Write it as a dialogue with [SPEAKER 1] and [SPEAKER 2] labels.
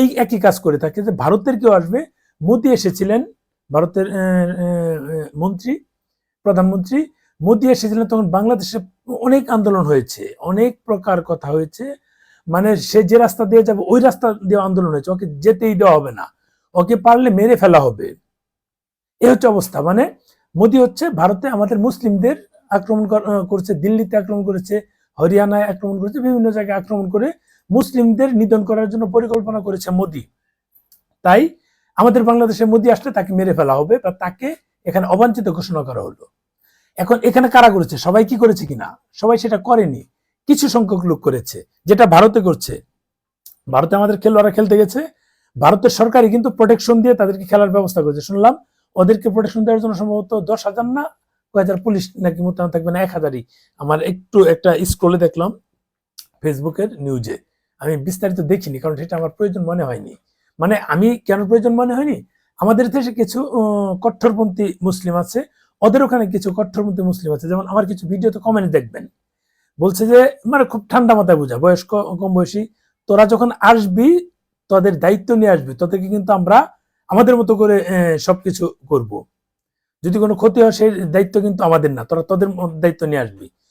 [SPEAKER 1] এই একই কাজ করে থাকে যে ভারতের কেউ আসবে। মোদি এসেছিলেন, ভারতের মন্ত্রী, প্রধানমন্ত্রী। মোদি এসেছিলেন তখন বাংলাদেশে অনেক আন্দোলন হয়েছে, অনেক প্রকার কথা হয়েছে। মানে সে যে রাস্তা দিয়ে যাবে, ওই রাস্তা দিয়ে আন্দোলন হয়েছে। ওকে যেতেই দেওয়া হবে না। ওকে পারলে মেরে ফেলা হবে। এ হচ্ছে অবস্থা। মানে মোদি হচ্ছে ভারতে আমাদের মুসলিমদের আক্রমণ করছে, দিল্লিতে আক্রমণ করেছে। হরিয়ানায় আক্রমণ করেছে, বিভিন্ন জায়গায় আক্রমণ করে মুসলিমদের নিধন করার জন্য পরিকল্পনা করেছে মোদি। তাই আমাদের বাংলাদেশে মোদি আসলে তাকে মেরে ফেলা হবে বা তাকে এখানে অবাঞ্ছিত ঘোষণা করা হলো। এখন এখানে কারা করেছে? সবাই কি করেছে কিনা? সবাই সেটা করেনি। কিছু সংখ্যক লোক করেছে, যেটা ভারতে করছে। ভারতে আমাদের খেলোয়াড়রা খেলতে গেছে। ভারতের সরকারই কিন্তু প্রোটেকশন দিয়ে তাদেরকে খেলার ব্যবস্থা করেছে। শুনলাম ওদেরকে প্রোটেকশন দেওয়ার জন্য সম্ভবত দশ হাজার না কয় হাজার পুলিশ নাকি মোতায়েন থাকবে না, এক হাজারই। আমার একটু একটা স্ক্রলে দেখলাম ফেসবুকের নিউজে আমি বিস্তারিত দেখিনি, কারণ সেটা আমার প্রয়োজন মনে হয়নি। মানে আমি কেন প্রয়োজন মনে হয়নি? আমাদের দেশে কিছু কট্টরপন্থী মুসলিম আছে, ওদের ওখানে কিছু কট্টরপন্থী মুসলিম আছে। যেমন আমার কিছু ভিডিওতে কমেন্ট দেখবেন। বলছে যে মানে খুব ঠান্ডা মাথায় বোঝা, বয়স্ক, কম বয়সী, তোরা যখন আসবি, তোদের দায়িত্ব নিয়ে আসবি, তোদেরকে কিন্তু আমরা, আমাদের মতো করে সবকিছু করব। যদি কোনো ক্ষতি হয় সেই দায়িত্ব কিন্তু আমাদের না। তোরা তোদের দায়িত্ব নিয়ে আসবি।